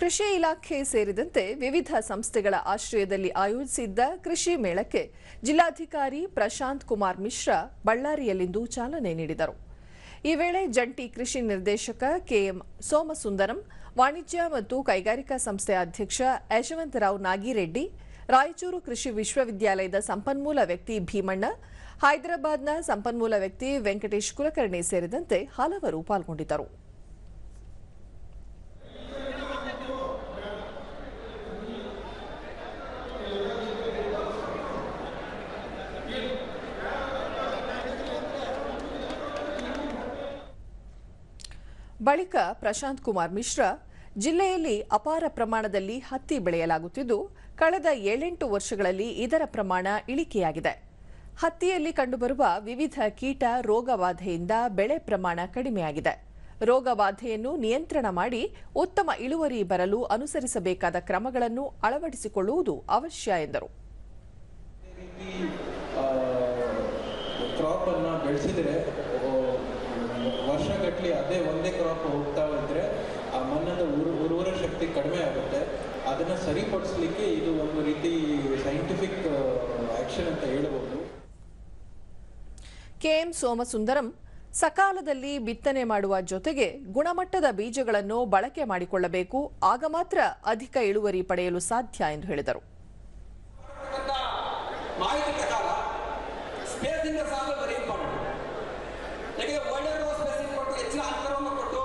ಕೃಷಿ ಇಲಾಖೆ ಸೇರಿದಂತೆ ವಿವಿಧ ಸಂಸ್ಥೆಗಳ ಆಶ್ರಯದಲ್ಲಿ ಆಯೋಜಿಸಿದ್ದ ಕೃಷಿ ಮೇಳಕ್ಕೆ ಜಿಲ್ಲಾಧಿಕಾರಿ ಪ್ರಶಾಂತ್ ಕುಮಾರ್ ಮಿಶ್ರಾ ಬಳ್ಳಾರಿಯಲ್ಲಿಂದು ಚಾಲನೆ ನೀಡಿದರು. ಈ ವೇಳೆ ಜಂಟಿ ಕೃಷಿ ನಿರ್ದೇಶಕ ಕೆಎಂ ಸೋಮಸುಂದರಂ, ವಾಣಿಜ್ಯ ಮತ್ತು ಕೈಗಾರಿಕಾ ಸಂಸ್ಥೆ ಅಧ್ಯಕ್ಷ ಯಶವಂತರಾವ್ ನಾಗಿರೆಡ್ಡಿ, ರಾಯಚೂರು ಕೃಷಿ ವಿಶ್ವವಿದ್ಯಾಲಯದ ಸಂಪನ್ಮೂಲ ವ್ಯಕ್ತಿ ಭೀಮಣ್ಣ, ಹೈದರಾಬಾದ್ನ ಸಂಪನ್ಮೂಲ ವ್ಯಕ್ತಿ ವೆಂಕಟೇಶ್ ಕುಲಕರ್ಣಿ ಸೇರಿದಂತೆ ಹಲವರು ಪಾಲ್ಗೊಂಡಿದ್ದರು. ಬಳಿಕ ಪ್ರಶಾಂತ್ ಕುಮಾರ್ ಮಿಶ್ರಾ ಜಿಲ್ಲೆಯಲ್ಲಿ ಅಪಾರ ಪ್ರಮಾಣದಲ್ಲಿ ಹತ್ತಿ ಬೆಳೆಯಲಾಗುತ್ತಿದ್ದು, ಕಳೆದ ಏಳೆಂಟು ವರ್ಷಗಳಲ್ಲಿ ಇದರ ಪ್ರಮಾಣ ಇಳಿಕೆಯಾಗಿದೆ. ಹತ್ತಿಯಲ್ಲಿ ಕಂಡುಬರುವ ವಿವಿಧ ಕೀಟ ರೋಗಬಾಧೆಯಿಂದ ಬೆಳೆ ಪ್ರಮಾಣ ಕಡಿಮೆಯಾಗಿದೆ. ರೋಗಬಾಧೆಯನ್ನು ನಿಯಂತ್ರಣ ಮಾಡಿ ಉತ್ತಮ ಇಳುವರಿ ಬರಲು ಅನುಸರಿಸಬೇಕಾದ ಕ್ರಮಗಳನ್ನು ಅಳವಡಿಸಿಕೊಳ್ಳುವುದು ಅವಶ್ಯ ಎಂದರು. ಕ್ರಾಪ್ ಅನ್ನ ಬೆಳೆಸಿದ್ರೆ ವರ್ಷಗಟ್ಟಲೆ ಅದೇ ಒಂದೇ ಕ್ರಾಪ್ ಹೋಗ್ತಾ ಇದ್ರೆ ಆ ಮಣ್ಣದ ಉರುವರ ಉರ್ವರ ಶಕ್ತಿ ಕಡಿಮೆ ಆಗುತ್ತೆ. ಅದನ್ನ ಸರಿಪಡಿಸ್ಲಿಕ್ಕೆ ಇದು ಒಂದು ರೀತಿ ಸೈಂಟಿಫಿಕ್ ಆಕ್ಷನ್ ಅಂತ ಹೇಳಬಹುದು ಕೆಎಂ ಸೋಮಸುಂದರಂ ಸಕಾಲದಲ್ಲಿ ಬಿತ್ತನೆ ಮಾಡುವ ಜೊತೆಗೆ ಗುಣಮಟ್ಟದ ಬೀಜಗಳನ್ನು ಬಳಕೆ ಮಾಡಿಕೊಳ್ಳಬೇಕು. ಆಗ ಮಾತ್ರ ಅಧಿಕ ಇಳುವರಿ ಪಡೆಯಲು ಸಾಧ್ಯ ಎಂದು ಹೇಳಿದರು. ಅಂತ ಸಾಲ ವೆರಿ ಇಂಪಾರ್ಟೆಂಟ್ ಯಾಕೆಂದ್ರೆ ಒಳ್ಳೆ ಸ್ಪೇಸಿಂಗ್ ಕೊಟ್ಟು ಹೆಚ್ಚಿನ ಅಂತರವನ್ನು ಕೊಟ್ಟು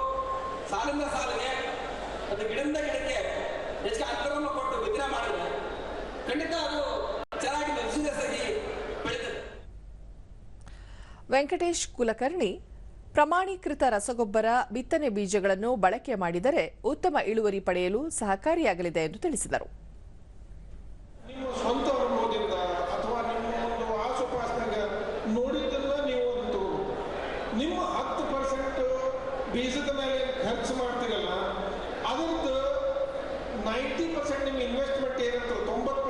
ಸಾಲಿಂದ ಸಾಲಿಗೆ ಅದು ಗಿಡದಿಂದ ಗಿಡಕ್ಕೆ ಹೆಚ್ಚಿನ ಅಂತರವನ್ನು ಕೊಟ್ಟು ಬಿತ್ತನೆ ಮಾಡಿದ್ರೆ ಖಂಡಿತ ಅದು ಚೆನ್ನಾಗಿ ಸಹಿ ಬೆಳೀತದೆ ವೆಂಕಟೇಶ್ ಕುಲಕರ್ಣಿ ಪ್ರಮಾಣೀಕೃತ ರಸಗೊಬ್ಬರ ಬಿತ್ತನೆ ಬೀಜಗಳನ್ನು ಬಳಕೆ ಮಾಡಿದರೆ ಉತ್ತಮ ಇಳುವರಿ ಪಡೆಯಲು ಸಹಕಾರಿಯಾಗಲಿದೆ ಎಂದು ತಿಳಿಸಿದರು. ಹತ್ತು ಪರ್ಸೆಂಟ್ ಬೀಜದ ಮೇಲೆ ಖರ್ಚು ಮಾಡ್ತಿರಲ್ಲ ಅದರದ್ದು ನೈಂಟಿ ಪರ್ಸೆಂಟ್ ನಿಮ್ಗೆ ಇನ್ವೆಸ್ಟ್ಮೆಂಟ್ ಏನಂತ ತೊಂಬತ್ತು